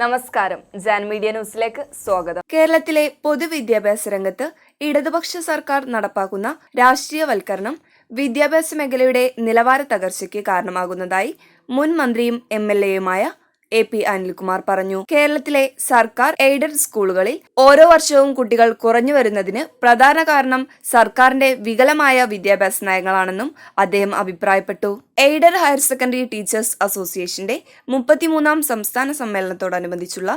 നമസ്കാരം. ജാൻ മീഡിയ ന്യൂസിലേക്ക് സ്വാഗതം. കേരളത്തിലെ പൊതുവിദ്യാഭ്യാസ രംഗത്ത് ഇടതുപക്ഷ സർക്കാർ നടപ്പാക്കുന്ന രാഷ്ട്രീയവൽക്കരണം വിദ്യാഭ്യാസ മേഖലയുടെ നിലവാര തകർച്ചയ്ക്ക് കാരണമാകുന്നതായി മുൻ മന്ത്രിയും എം എൽ എയുമായ എ പി അനിൽകുമാർ പറഞ്ഞു. കേരളത്തിലെ സർക്കാർ എയ്ഡഡ് സ്കൂളുകളിൽ ഓരോ വർഷവും കുട്ടികൾ കുറഞ്ഞു വരുന്നതിന് പ്രധാന കാരണം സർക്കാരിന്റെ വികലമായ വിദ്യാഭ്യാസ നയങ്ങളാണെന്നും അദ്ദേഹം അഭിപ്രായപ്പെട്ടു. എയ്ഡഡ് ഹയർ സെക്കൻഡറി ടീച്ചേഴ്സ് അസോസിയേഷന്റെ മുപ്പത്തിമൂന്നാം സംസ്ഥാന സമ്മേളനത്തോടനുബന്ധിച്ചുള്ള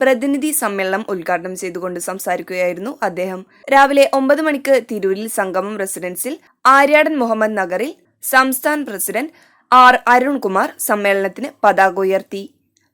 പ്രതിനിധി സമ്മേളനം ഉദ്ഘാടനം ചെയ്തുകൊണ്ട് സംസാരിക്കുകയായിരുന്നു അദ്ദേഹം. രാവിലെ ഒമ്പത് മണിക്ക് തിരൂരിൽ സംഗമം റെസിഡൻസിൽ ആര്യാടൻ മുഹമ്മദ് നഗറിൽ സംസ്ഥാന പ്രസിഡന്റ് ആർ അരുൺകുമാർ സമ്മേളനത്തിന് പതാക ഉയർത്തി.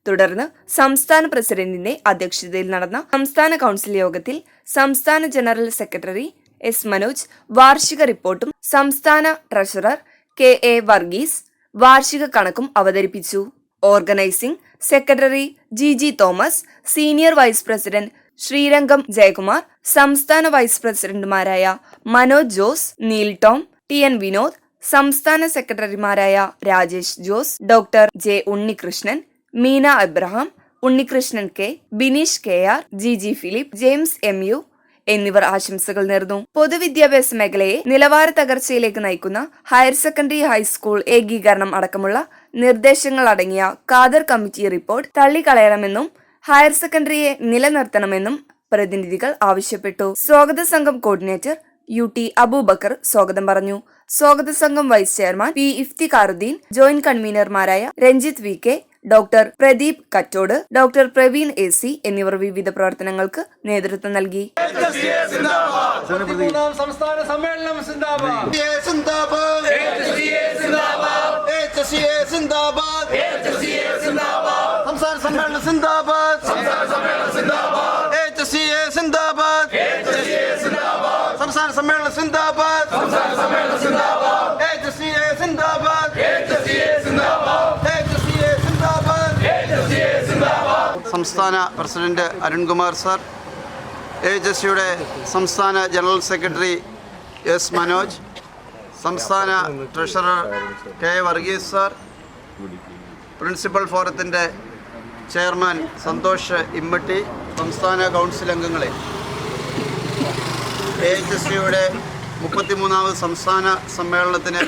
തുടർന്ന് സംസ്ഥാന പ്രസിഡന്റിന്റെ അധ്യക്ഷതയിൽ നടന്ന സംസ്ഥാന കൗൺസിൽ യോഗത്തിൽ സംസ്ഥാന ജനറൽ സെക്രട്ടറി എസ് മനോജ് വാർഷിക റിപ്പോർട്ടും സംസ്ഥാന ട്രഷറർ കെ എ വർഗീസ് വാർഷിക കണക്കും അവതരിപ്പിച്ചു. Organising secretary G G Thomas senior vice president Sreerangam Jayakumar സംസ്ഥാന വൈസ് പ്രസിഡന്റുമാരായ മനോജ് ജോസ് നീൽ ടോം ടി എൻ വിനോദ് സംസ്ഥാന സെക്രട്ടറിമാരായ Rajesh Jose doctor J Unnikrishnan Meena Abraham Unnikrishnan K Bineesh K R G G Philip James M U എന്നിവർ ആശംസകൾ നേർന്നു. പൊതുവിദ്യാഭ്യാസ മേഖലയെ നിലവാര തകർച്ചയിലേക്ക് നയിക്കുന്ന ഹയർ സെക്കൻഡറി ഹൈസ്കൂൾ ഏകീകരണം അടക്കമുള്ള നിർദ്ദേശങ്ങൾ അടങ്ങിയ കാദർ കമ്മിറ്റി റിപ്പോർട്ട് തള്ളിക്കളയണമെന്നും ഹയർ സെക്കൻഡറിയെ നിലനിർത്തണമെന്നും പ്രതിനിധികൾ ആവശ്യപ്പെട്ടു. സ്വാഗത സംഘം കോർഡിനേറ്റർ യു ടി അബൂബക്കർ സ്വാഗതം പറഞ്ഞു. സ്വാഗത സംഘം vice chairman P Iftikharuddin joint കൺവീനർമാരായ Ranjith V K doctor Pradeep Kattode doctor Praveen A C എന്നിവർ വിവിധ പ്രവർത്തനങ്ങൾക്ക് നേതൃത്വം നൽകി. സംസ്ഥാന സമ്മേളനം സിന്ദാബാദ്. സിന്ദാബാദ്. സിന്ദാബാദ്. സംസ്ഥാന സമ്മേളനം സിന്ദാബാദ്. എ സിന്ദാബാദ്. സംസ്ഥാന സമ്മേളനം സിന്ദാബാദ്. HCA സിന്ദാബാദ് HCA സിന്ദാബാദ് സംസ്ഥാന president Arunkumar sir A H S സിയുടെ സംസ്ഥാന ജനറൽ സെക്രട്ടറി എസ് മനോജ് സംസ്ഥാന treasurer K Varghese sir principal ഫോറത്തിന്റെ ചെയർമാൻ സന്തോഷ് ഇമ്മട്ടി സംസ്ഥാന കൗൺസിൽ അംഗങ്ങളെ. എ എച്ച് എസ് സിയുടെ മുപ്പത്തിമൂന്നാമത് സംസ്ഥാന സമ്മേളനത്തിന്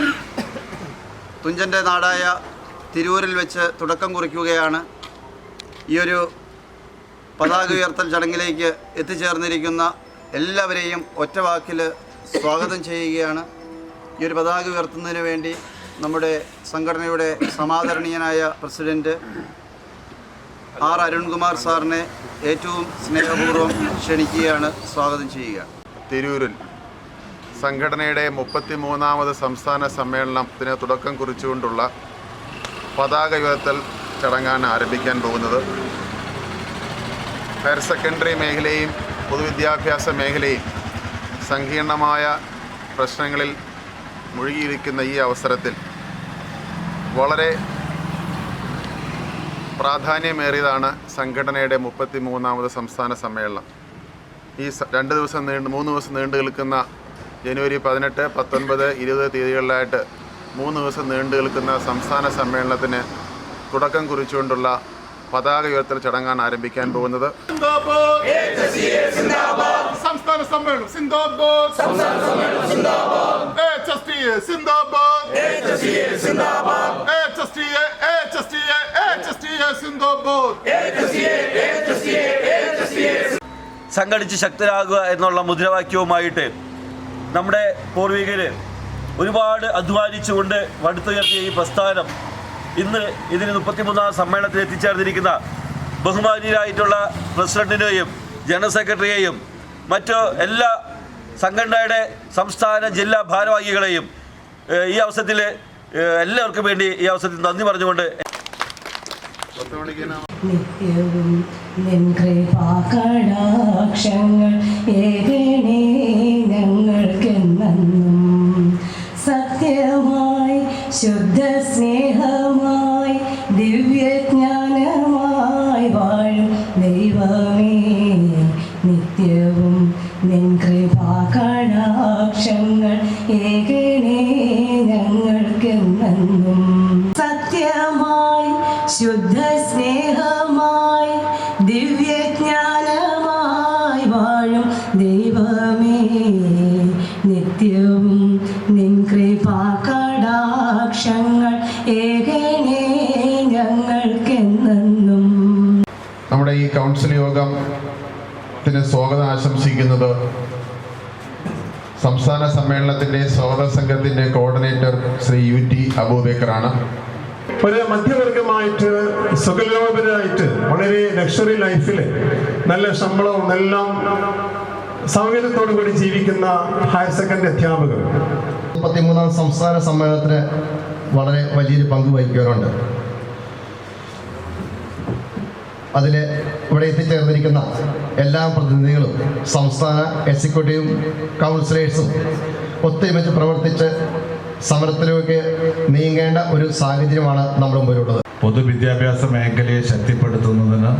തുഞ്ചന്റെ നാടായ തിരൂരിൽ വെച്ച് തുടക്കം കുറിക്കുകയാണ്. ഈ ഒരു പതാക ഉയർത്തൽ ചടങ്ങിലേക്ക് എത്തിച്ചേർന്നിരിക്കുന്ന എല്ലാവരെയും ഒറ്റ വാക്കിൽ സ്വാഗതം ചെയ്യുകയാണ്. ഈ ഒരു പതാക ഉയർത്തുന്നതിന് വേണ്ടി നമ്മുടെ സംഘടനയുടെ സമാദരണീയനായ പ്രസിഡന്റ് ആർ അരുൺകുമാർ സാറിനെ ഏറ്റവും സ്നേഹപൂർവം ക്ഷണിക്കുകയാണ്. സ്വാഗതം ചെയ്യുക തിരൂരിൽ സംഘടനയുടെ മുപ്പത്തി മൂന്നാമത് സംസ്ഥാന സമ്മേളനത്തിന് തുടക്കം കുറിച്ചുകൊണ്ടുള്ള പതാക ഉയർത്തൽ ചടങ്ങാണ് ആരംഭിക്കാൻ പോകുന്നത്. ഹയർ സെക്കൻഡറി മേഖലയും പൊതുവിദ്യാഭ്യാസ മേഖലയും സങ്കീർണമായ പ്രശ്നങ്ങളിൽ മുഴുകിയിരിക്കുന്ന ഈ അവസരത്തിൽ വളരെ പ്രാധാന്യമേറിയതാണ് സംഘടനയുടെ മുപ്പത്തി മൂന്നാമത് സംസ്ഥാന സമ്മേളനം. ഈ രണ്ട് ദിവസം നീണ്ട് മൂന്ന് ദിവസം നീണ്ടു നിൽക്കുന്ന ജനുവരി പതിനെട്ട് പത്തൊൻപത് ഇരുപത് തീയതികളിലായിട്ട് മൂന്ന് ദിവസം നീണ്ടു നിൽക്കുന്ന സംസ്ഥാന സമ്മേളനത്തിന് തുടക്കം കുറിച്ചുകൊണ്ടുള്ള പതാക ഉയർത്തൽ ചടങ്ങാണ് ആരംഭിക്കാൻ പോകുന്നത്. സംസ്ഥാന സമ്മേളനം സിന്ദാബാദ്. സംസ്ഥാന സമ്മേളനം സിന്ദാബാദ്. HSTA സിന്ദാബാദ് HSTA സിന്ദാബാദ് HSTA HSTA HSTA സിന്ദാബാദ്. സംഘടിച്ച് ശക്തരാകുക എന്നുള്ള മുദ്രാവാക്യവുമായിട്ട് നമ്മുടെ പൂർവികര് ഒരുപാട് അധ്വാനിച്ചുകൊണ്ട് വടുത്തുയർത്തിയ ഈ പ്രസ്ഥാനം ഇന്ന് ഇതിന് മുപ്പത്തിമൂന്നാം സമ്മേളനത്തിൽ എത്തിച്ചേർന്നിരിക്കുന്ന ബഹുമാനീയരായിട്ടുള്ള പ്രസിഡന്റിനെയും ജനറൽ സെക്രട്ടറിയെയും മറ്റു എല്ലാ സംഘടനയുടെ സംസ്ഥാന ജില്ലാ ഭാരവാഹികളെയും ഈ അവസരത്തിൽ എല്ലാവർക്കും വേണ്ടി ഈ അവസരത്തിൽ നന്ദി പറഞ്ഞുകൊണ്ട് സത്യമായി ശുദ്ധ സ്നേഹമായി നൽകും നിൻ കൃപാകടാക്ഷങ്ങൾ ഏകനേ ഞങ്ങൾക്കെന്നും സത്യമായി ശുദ്ധ സ്നേഹമായി ദിവ്യജ്ഞാനമായി വാഴും ദൈവമേ. നിത്യവും നിൻ കൃപാകടാക്ഷങ്ങൾ ഏകനേ ഞങ്ങൾക്കെന്നും നമ്മുടെ ഈ കൗൺസിൽ യോഗം യോഗത്തിന് സ്വാഗതം ആശംസിക്കുന്നത് സംസ്ഥാന സമ്മേളനത്തിന്റെ സ്വാഗത സംഘത്തിന്റെ കോർഡിനേറ്റർ ശ്രീ യു ടി അബൂബേക്കറാണ്. ഒരു മധ്യവർഗമായിട്ട് സുഖലോപരായിട്ട് വളരെ ലക്ഷറി ലൈഫിൽ നല്ല ശമ്പളവും എല്ലാം സൗകര്യത്തോടു കൂടി ജീവിക്കുന്ന ഹയർ സെക്കൻഡറി അധ്യാപകർ. മുപ്പത്തിമൂന്നാം സംസ്ഥാന സമ്മേളനത്തിന് വളരെ വലിയൊരു പങ്ക് വഹിക്കാറുണ്ട് അതിൽ ഇവിടെ എത്തിച്ചേർന്നിരിക്കുന്ന എല്ലാ പ്രതിനിധികളും സംസ്ഥാന എക്സിക്യൂട്ടീവും കൗൺസിലേഴ്സും ഒത്തൊരുമിച്ച് പ്രവർത്തിച്ച് സമരത്തിലേക്ക് നീങ്ങേണ്ട ഒരു സാഹചര്യമാണ് നമ്മുടെ മുമ്പിലുള്ളത്. പൊതുവിദ്യാഭ്യാസ മേഖലയെ ശക്തിപ്പെടുത്തുന്നതിന്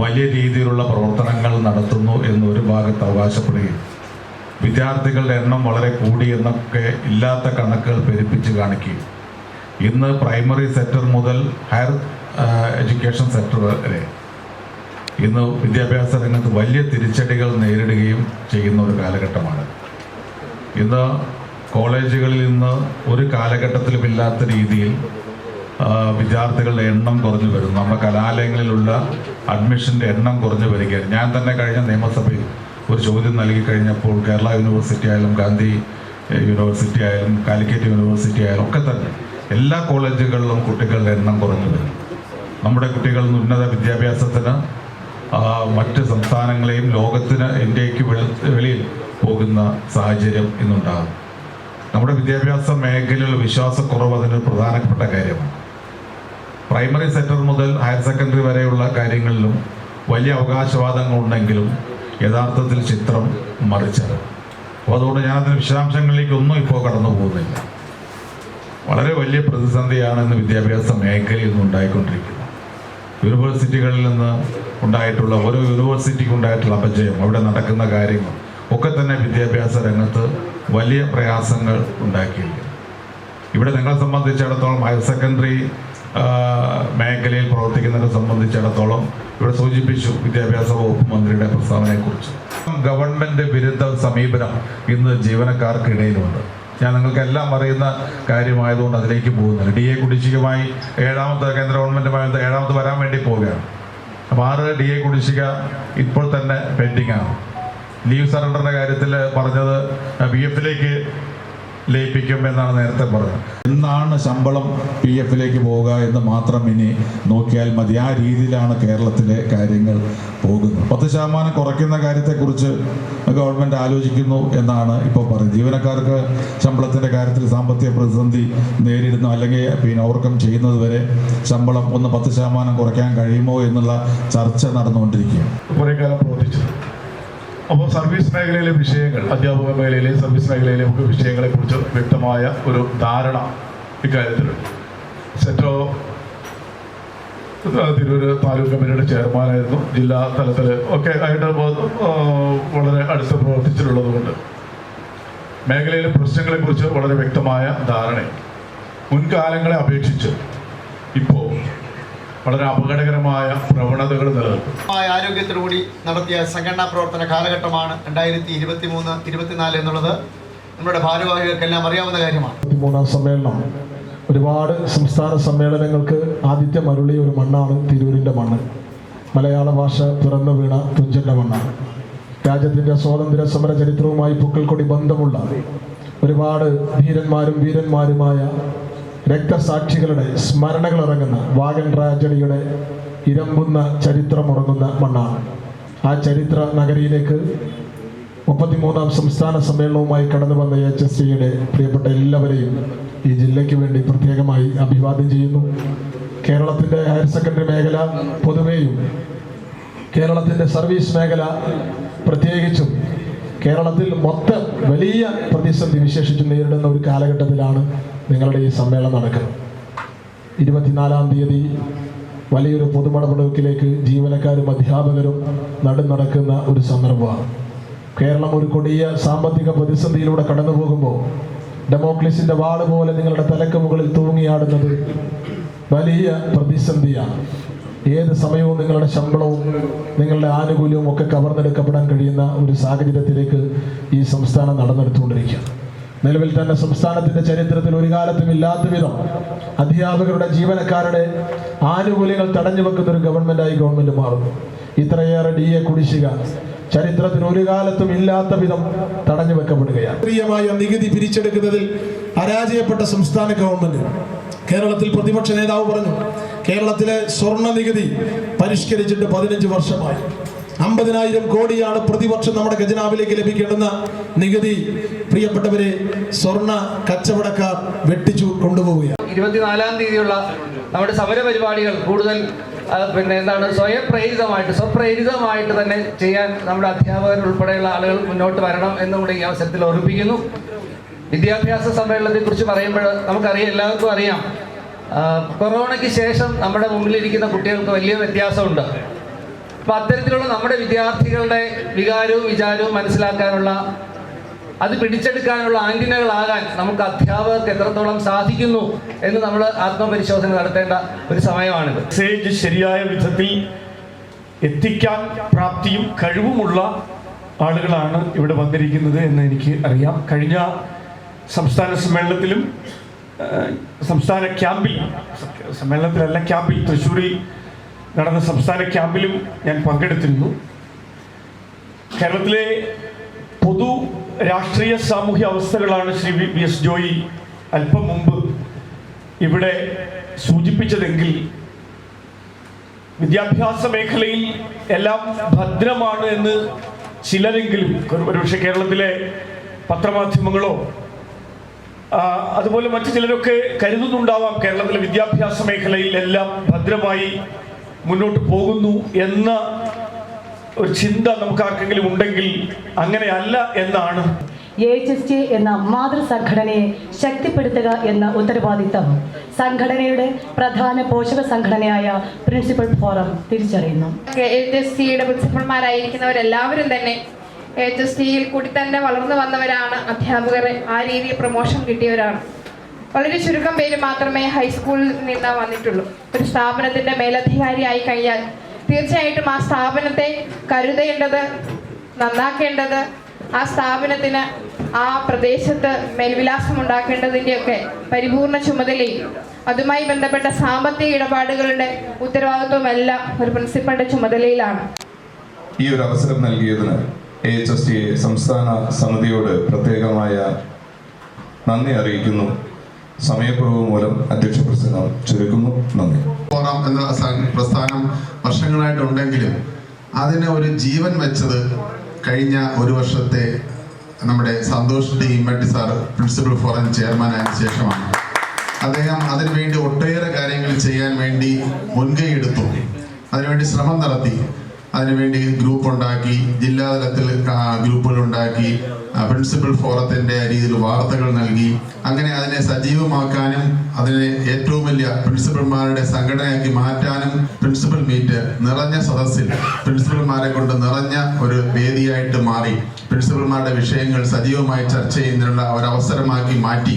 വലിയ രീതിയിലുള്ള പ്രവർത്തനങ്ങൾ നടത്തുന്നു എന്ന് ഒരു ഭാഗത്ത് അവകാശപ്പെടുകയും വിദ്യാർത്ഥികളുടെ എണ്ണം വളരെ കൂടി എന്നൊക്കെ ഇല്ലാത്ത കണക്കുകൾ പെരുപ്പിച്ച് കാണിക്കുകയും ഇന്ന് പ്രൈമറി സെക്ടർ മുതൽ ഹയർ എഡ്യൂക്കേഷൻ സെക്ടർ വരെ ഇന്ന് വിദ്യാഭ്യാസ രംഗത്ത് വലിയ തിരിച്ചടികൾ നേരിടുകയും ചെയ്യുന്ന ഒരു കാലഘട്ടമാണ്. ഇന്ന് കോളേജുകളിൽ ഇന്ന് ഒരു കാലഘട്ടത്തിലും ഇല്ലാത്ത രീതിയിൽ വിദ്യാർത്ഥികളുടെ എണ്ണം കുറഞ്ഞു വരുന്നു. നമ്മുടെ കലാലയങ്ങളിലുള്ള അഡ്മിഷന്റെ എണ്ണം കുറഞ്ഞു വരികയാണ്. ഞാൻ തന്നെ കഴിഞ്ഞ നിയമസഭയിൽ ഒരു ചോദ്യം നൽകി കഴിഞ്ഞപ്പോൾ കേരള യൂണിവേഴ്സിറ്റി ആയാലും ഗാന്ധി യൂണിവേഴ്സിറ്റി ആയാലും കാലിക്കറ്റ് യൂണിവേഴ്സിറ്റി ആയാലും ഒക്കെ തന്നെ എല്ലാ കോളേജുകളിലും കുട്ടികളുടെ എണ്ണം കുറഞ്ഞു വരും നമ്മുടെ കുട്ടികൾ ഉന്നത വിദ്യാഭ്യാസത്തിന് മറ്റ് സംസ്ഥാനങ്ങളെയും ലോകത്തിന് ഇന്ത്യയ്ക്ക് വെളി- വെളിയിൽ പോകുന്ന സാഹചര്യം ഇന്നുണ്ടാകും. നമ്മുടെ വിദ്യാഭ്യാസ മേഖലയിൽ വിശ്വാസക്കുറവ് അതിന് പ്രധാനപ്പെട്ട കാര്യമാണ്. പ്രൈമറി സെക്ടർ മുതൽ ഹയർ സെക്കൻഡറി വരെയുള്ള കാര്യങ്ങളിലും വലിയ അവകാശവാദങ്ങൾ ഉണ്ടെങ്കിലും യഥാർത്ഥത്തിൽ ചിത്രം മറിച്ചത്. അപ്പോൾ അതുകൊണ്ട് ഞാനതിന് വിശദാംശങ്ങളിലേക്കൊന്നും ഇപ്പോൾ കടന്നു പോകുന്നില്ല. വളരെ വലിയ പ്രതിസന്ധിയാണ് ഇന്ന് വിദ്യാഭ്യാസ മേഖലയിൽ നിന്ന് ഉണ്ടായിക്കൊണ്ടിരിക്കുന്നത്. യൂണിവേഴ്സിറ്റികളിൽ നിന്ന് ഉണ്ടായിട്ടുള്ള ഓരോ യൂണിവേഴ്സിറ്റിക്ക് ഉണ്ടായിട്ടുള്ള അപജയം അവിടെ നടക്കുന്ന കാര്യങ്ങൾ ഒക്കെ തന്നെ വിദ്യാഭ്യാസ രംഗത്ത് വലിയ പ്രയാസങ്ങൾ ഉണ്ടാക്കിയിരിക്കുന്നു ഇവിടെ നിങ്ങളെ സംബന്ധിച്ചിടത്തോളം ഹയർ സെക്കൻഡറി മേഖലയിൽ പ്രവർത്തിക്കുന്നവരെ സംബന്ധിച്ചിടത്തോളം ഇവിടെ സൂചിപ്പിച്ചു വിദ്യാഭ്യാസ വകുപ്പ് മന്ത്രിയുടെ പ്രസ്താവനയെക്കുറിച്ച്. ഗവൺമെന്റ് വിരുദ്ധ സമീപനം ഇന്ന് ജീവനക്കാർക്കിടയിലുണ്ട്. ഞാൻ നിങ്ങൾക്ക് എല്ലാം അറിയുന്ന കാര്യമായതുകൊണ്ട് അതിലേക്ക് പോകുന്നില്ല. ഡി എ കുടിശ്ശികമായി ഏഴാമത്തെ കേന്ദ്ര ഗവൺമെന്റുമായി ഏഴാമത് വരാൻ വേണ്ടി പോവുകയാണ്. അപ്പോൾ ആറ് ഡി എ കുടിശ്ശിക ഇപ്പോൾ തന്നെ പെൻഡിംഗ് ആണ് ലീവ് സറണ്ടറിന്റെ കാര്യത്തിൽ പറഞ്ഞത് ബി എഫിലേക്ക് ലയിപ്പിക്കും എന്നാണ് നേരത്തെ പറഞ്ഞത്. എന്നാണ് ശമ്പളം പി എഫിലേക്ക് പോവുക എന്ന് മാത്രം ഇനി നോക്കിയാൽ മതി. ആ രീതിയിലാണ് കേരളത്തിലെ കാര്യങ്ങൾ പോകുന്നത്. പത്ത് ശതമാനം കുറയ്ക്കുന്ന കാര്യത്തെക്കുറിച്ച് ഗവൺമെന്റ് ആലോചിക്കുന്നു എന്നാണ് ഇപ്പോൾ പറയുന്നത്. ജീവനക്കാർക്ക് ശമ്പളത്തിന്റെ കാര്യത്തിൽ സാമ്പത്തിക പ്രതിസന്ധി നേരിടുന്നു. അല്ലെങ്കിൽ പിന്നെ ഓവർകം ചെയ്യുന്നത് വരെ ശമ്പളം ഒന്ന് പത്ത് ശതമാനം കുറയ്ക്കാൻ കഴിയുമോ എന്നുള്ള ചർച്ച നടന്നുകൊണ്ടിരിക്കുകയാണ്. കുറേ കാലം പ്രവർത്തിച്ചു. അപ്പോൾ സർവീസ് മേഖലയിലെ വിഷയങ്ങൾ അധ്യാപക മേഖലയിലെ സർവീസ് മേഖലയിലെ ഒക്കെ വിഷയങ്ങളെ കുറിച്ച് വ്യക്തമായ ഒരു ധാരണ ഇക്കാര്യത്തിലുണ്ട് സെറ്റോ തിരൂര് താലൂക്ക് കമ്മിറ്റിയുടെ ചെയർമാനായിരുന്നു ജില്ലാ തലത്തിൽ ഒക്കെ ആയിട്ട് വളരെ അടുത്ത് പ്രവർത്തിച്ചിട്ടുള്ളതുകൊണ്ട് മേഖലയിലെ പ്രശ്നങ്ങളെക്കുറിച്ച് വളരെ വ്യക്തമായ ധാരണയും മുൻകാലങ്ങളെ അപേക്ഷിച്ച് ഇപ്പോൾ വളരെ അപകടകരമായ പ്രവണതകൾ നിലനിൽക്കും. ആരോഗ്യത്തോടുകൂടി നടത്തിയ സംഘടനാ പ്രവർത്തന കാലഘട്ടമാണ് രണ്ടായിരത്തി ഇരുപത്തി മൂന്ന് ഇരുപത്തിനാല് എന്നുള്ളത് നമ്മുടെ ഭാരവാഹികൾക്കെല്ലാം അറിയാവുന്ന കാര്യമാണ്. മൂന്നാം സമ്മേളനം. ഒരുപാട് സംസ്ഥാന സമ്മേളനങ്ങൾക്ക് ആദ്യത്തെ മരുളിയ ഒരു മണ്ണാണ് തിരൂരിന്റെ മണ്ണ്. മലയാള ഭാഷ തുറന്നു വീണ തുഞ്ചന്റെ മണ്ണാണ്. രാജ്യത്തിന്റെ സ്വാതന്ത്ര്യ സമര ചരിത്രവുമായി പൊക്കൽക്കൊടി ബന്ധമുള്ള ഒരുപാട് ധീരന്മാരും വീരന്മാരുമായ രക്തസാക്ഷികളുടെ സ്മരണകൾ ഇറങ്ങുന്ന വാഗൻ ട്രാജഡിയുടെ ഇരമ്പുന്ന ചരിത്രമുറങ്ങുന്ന മണ്ണാണ്. ആ ചരിത്ര നഗരിയിലേക്ക് മുപ്പത്തിമൂന്നാം സംസ്ഥാന സമ്മേളനവുമായി കടന്നു വന്ന എച്ച് എസ് സിയുടെ പ്രിയപ്പെട്ട എല്ലാവരെയും ഈ ജില്ലയ്ക്ക് വേണ്ടി പ്രത്യേകമായി അഭിവാദ്യം ചെയ്യുന്നു. കേരളത്തിന്റെ ഹയർ സെക്കൻഡറി മേഖല പൊതുവെയും കേരളത്തിന്റെ സർവീസ് മേഖല പ്രത്യേകിച്ചും കേരളത്തിൽ മൊത്തം വലിയ പ്രതിസന്ധി വിശേഷിച്ച് നേരിടുന്ന ഒരു കാലഘട്ടത്തിലാണ് നിങ്ങളുടെ ഈ സമ്മേളനം നടക്കുന്നത് ഇരുപത്തിനാലാം തീയതി വലിയൊരു പൊതുമടപടുക്കിലേക്ക് ജീവനക്കാരും അധ്യാപകരും നടു നടക്കുന്ന ഒരു സന്ദർഭമാണ് കേരളം ഒരു കൊടിയ സാമ്പത്തിക പ്രതിസന്ധിയിലൂടെ കടന്നു പോകുമ്പോൾ ഡെമോക്രസിന്റെ വാൾ പോലെ നിങ്ങളുടെ തലക്ക് മുകളിൽ തൂങ്ങിയാടുന്നത് വലിയ പ്രതിസന്ധിയാണ്. ഏത് സമയവും നിങ്ങളുടെ ശമ്പളവും നിങ്ങളുടെ ആനുകൂല്യവും ഒക്കെ കവർന്നെടുക്കപ്പെടാൻ കഴിയുന്ന ഒരു സാഹചര്യത്തിലേക്ക് ഈ സംസ്ഥാനം നടന്നെടുത്തുകൊണ്ടിരിക്കുകയാണ്. നിലവിൽ തന്നെ സംസ്ഥാനത്തിന്റെ ചരിത്രത്തിൽ ഒരു കാലത്തും ഇല്ലാത്ത വിധം അധ്യാപകരുടെ ജീവനക്കാരുടെ ആനുകൂല്യങ്ങൾ തടഞ്ഞു വെക്കുന്ന ഒരു ഗവൺമെന്റായി ഗവൺമെന്റ് മാറുന്നു. ഇത്രയേറെ ഡി എ കുടിശ്ശിക ചരിത്രത്തിൽ ഒരു കാലത്തും ഇല്ലാത്ത വിധം തടഞ്ഞു വെക്കപ്പെടുകയാണ്. പ്രിയമായ നികുതി പിരിച്ചെടുക്കുന്നതിൽ പരാജയപ്പെട്ട സംസ്ഥാന ഗവൺമെന്റ്. കേരളത്തിൽ പ്രതിപക്ഷ നേതാവ് പറഞ്ഞു കേരളത്തിലെ സ്വർണ നികുതി പരിഷ്കരിച്ചിട്ട് പതിനഞ്ച് വർഷമായി. അമ്പതിനായിരം കോടിയാണ് പ്രതിവർഷം നമ്മുടെ ഖജനാവിലേക്ക് ലഭിക്കേണ്ടുന്ന നികുതി. പ്രിയപ്പെട്ടവരെ സ്വർണ കച്ചവടക്കാർ വെട്ടിച്ചു കൊണ്ടുപോവുകയാണ്. ഇരുപത്തിനാലാം തീയതിയുള്ള നമ്മുടെ സമര പരിപാടികൾ കൂടുതൽ പിന്നെ എന്താണ് സ്വയപ്രേരിതമായിട്ട് സ്വപ്രേരിതമായിട്ട് തന്നെ ചെയ്യാൻ നമ്മുടെ അധ്യാപകർ ഉൾപ്പെടെയുള്ള ആളുകൾ മുന്നോട്ട് വരണം എന്നും കൂടി ഈ അവസരത്തിൽ ഓർമ്മിപ്പിക്കുന്നു. വിദ്യാഭ്യാസ സമ്മേളനത്തെ കുറിച്ച് പറയുമ്പോൾ നമുക്കറിയാം എല്ലാവർക്കും അറിയാം. കൊറോണയ്ക്ക് ശേഷം നമ്മുടെ മുമ്പിലിരിക്കുന്ന കുട്ടികൾക്ക് വലിയ വ്യത്യാസമുണ്ട്. അപ്പം അത്തരത്തിലുള്ള നമ്മുടെ വിദ്യാർത്ഥികളുടെ വികാരവും വിചാരവും മനസ്സിലാക്കാനുള്ള അത് പിടിച്ചെടുക്കാനുള്ള ആന്റിനകളാകാൻ നമുക്ക് അധ്യാപകർക്ക് എത്രത്തോളം സാധിക്കുന്നു എന്ന് നമ്മൾ ആത്മപരിശോധന നടത്തേണ്ട ഒരു സമയമാണിത്. മെസ്സേജ് ശരിയായ വിധത്തിൽ എത്തിക്കാൻ പ്രാപ്തിയും കഴിവുമുള്ള ആളുകളാണ് ഇവിടെ വന്നിരിക്കുന്നത് എന്ന് എനിക്ക് അറിയാം. കഴിഞ്ഞ സംസ്ഥാന സമ്മേളനത്തിലും സംസ്ഥാന ക്യാമ്പിൽ സമ്മേളനത്തിലല്ല ക്യാമ്പിൽ തൃശ്ശൂരിൽ നടന്ന സംസ്ഥാന ക്യാമ്പിലും ഞാൻ പങ്കെടുത്തിരുന്നു. കേരളത്തിലെ പൊതു രാഷ്ട്രീയ സാമൂഹ്യ അവസ്ഥകളാണ് ശ്രീ വി എസ് ജോയി അല്പം മുമ്പ് ഇവിടെ സൂചിപ്പിച്ചതെങ്കിൽ വിദ്യാഭ്യാസ മേഖലയിൽ എല്ലാം ഭദ്രമാണ് എന്ന് ചിലരെങ്കിലും ഒരുപക്ഷെ കേരളത്തിലെ പത്രമാധ്യമങ്ങളോ അതുപോലെ മറ്റു ചിലരൊക്കെ കരുതുന്നുണ്ടാവാം കേരളത്തിലെ വിദ്യാഭ്യാസ മേഖലയിൽ എല്ലാം ഭദ്രമായി മുന്നോട്ട് പോകുന്നു എന്ന ഒരു ചിന്ത നമുക്ക് ആർക്കെങ്കിലും ഉണ്ടെങ്കിൽ അങ്ങനെയല്ല എന്നാണ്. എ എച്ച് എസ് ടി എന്ന മാതൃസംഘടനയെ ശക്തിപ്പെടുത്തുക എന്ന ഉത്തരവാദിത്തം സംഘടനയുടെ പ്രധാന പോഷക സംഘടനയായ പ്രിൻസിപ്പൽ ഫോറം തിരിച്ചറിയുന്നു. എച്ച് എസ് സിയുടെ പ്രിൻസിപ്പൽമാരായിരിക്കുന്നവരെല്ലാവരും തന്നെ എച്ച് എസ് ടിയിൽ കൂടി തന്നെ വളർന്നു വന്നവരാണ് അധ്യാപകരെ. ആ രീതിയിൽ പ്രൊമോഷൻ കിട്ടിയവരാണ്. വളരെ ചുരുക്കം പേര് മാത്രമേ ഹൈസ്കൂളിൽ നിന്ന് വന്നിട്ടുള്ളൂ. ഒരു സ്ഥാപനത്തിന്റെ മേലധികാരിയായി കഴിഞ്ഞാൽ തീർച്ചയായിട്ടും ആ സ്ഥാപനത്തെ കരുതേണ്ടത് നന്നാക്കേണ്ടത് ആ സ്ഥാപനത്തിന് ആ പ്രദേശത്ത് മേൽവിലാസം ഉണ്ടാക്കേണ്ടതിന്റെയൊക്കെ പരിപൂർണ ചുമതലയും അതുമായി ബന്ധപ്പെട്ട സാമ്പത്തിക ഇടപാടുകളുടെ ഉത്തരവാദിത്വമെല്ലാം ഒരു പ്രിൻസിപ്പളുടെ ചുമതലയിലാണ്. ഈ ഒരു അവസരം നൽകിയതിന് എ എച്ച് എസ് ടി സംസ്ഥാന സമിതിയോട് പ്രത്യേകമായ നന്ദി അറിയിക്കുന്നു. സമയക്കുറവ് മൂലം അധ്യക്ഷ പ്രസംഗം ചുരുക്കുന്നു. നന്ദി. ഫോറം എന്ന പ്രസ്ഥാനം വർഷങ്ങളായിട്ടുണ്ടെങ്കിലും അതിന് ഒരു ജീവൻ വെച്ചത് കഴിഞ്ഞ ഒരു വർഷത്തെ നമ്മുടെ Santhosh D Immatti sir principal forum chairman ആയതിനു ശേഷമാണ്. അദ്ദേഹം അതിനുവേണ്ടി ഒട്ടേറെ കാര്യങ്ങൾ ചെയ്യാൻ വേണ്ടി മുൻകൈ എടുത്തു. അതിനുവേണ്ടി ശ്രമം നടത്തി. അതിനുവേണ്ടി ഗ്രൂപ്പ് ഉണ്ടാക്കി ജില്ലാതലത്തിൽ ഗ്രൂപ്പുകൾ ഉണ്ടാക്കി പ്രിൻസിപ്പൽ ഫോറത്തിന്റെ രീതിയിൽ വാർത്തകൾ നൽകി. അങ്ങനെ അതിനെ സജീവമാക്കാനും അതിനെ ഏറ്റവും വലിയ പ്രിൻസിപ്പൽമാരുടെ സംഘടനയാക്കി മാറ്റാനും പ്രിൻസിപ്പൽ മീറ്റ് നിറഞ്ഞ സദസ്സിൽ പ്രിൻസിപ്പൽമാരെ കൊണ്ട് നിറഞ്ഞ ഒരു വേദിയായിട്ട് മാറി. പ്രിൻസിപ്പൽമാരുടെ വിഷയങ്ങൾ സജീവമായി ചർച്ച ചെയ്യുന്നതിനുള്ള ഒരവസരമാക്കി മാറ്റി.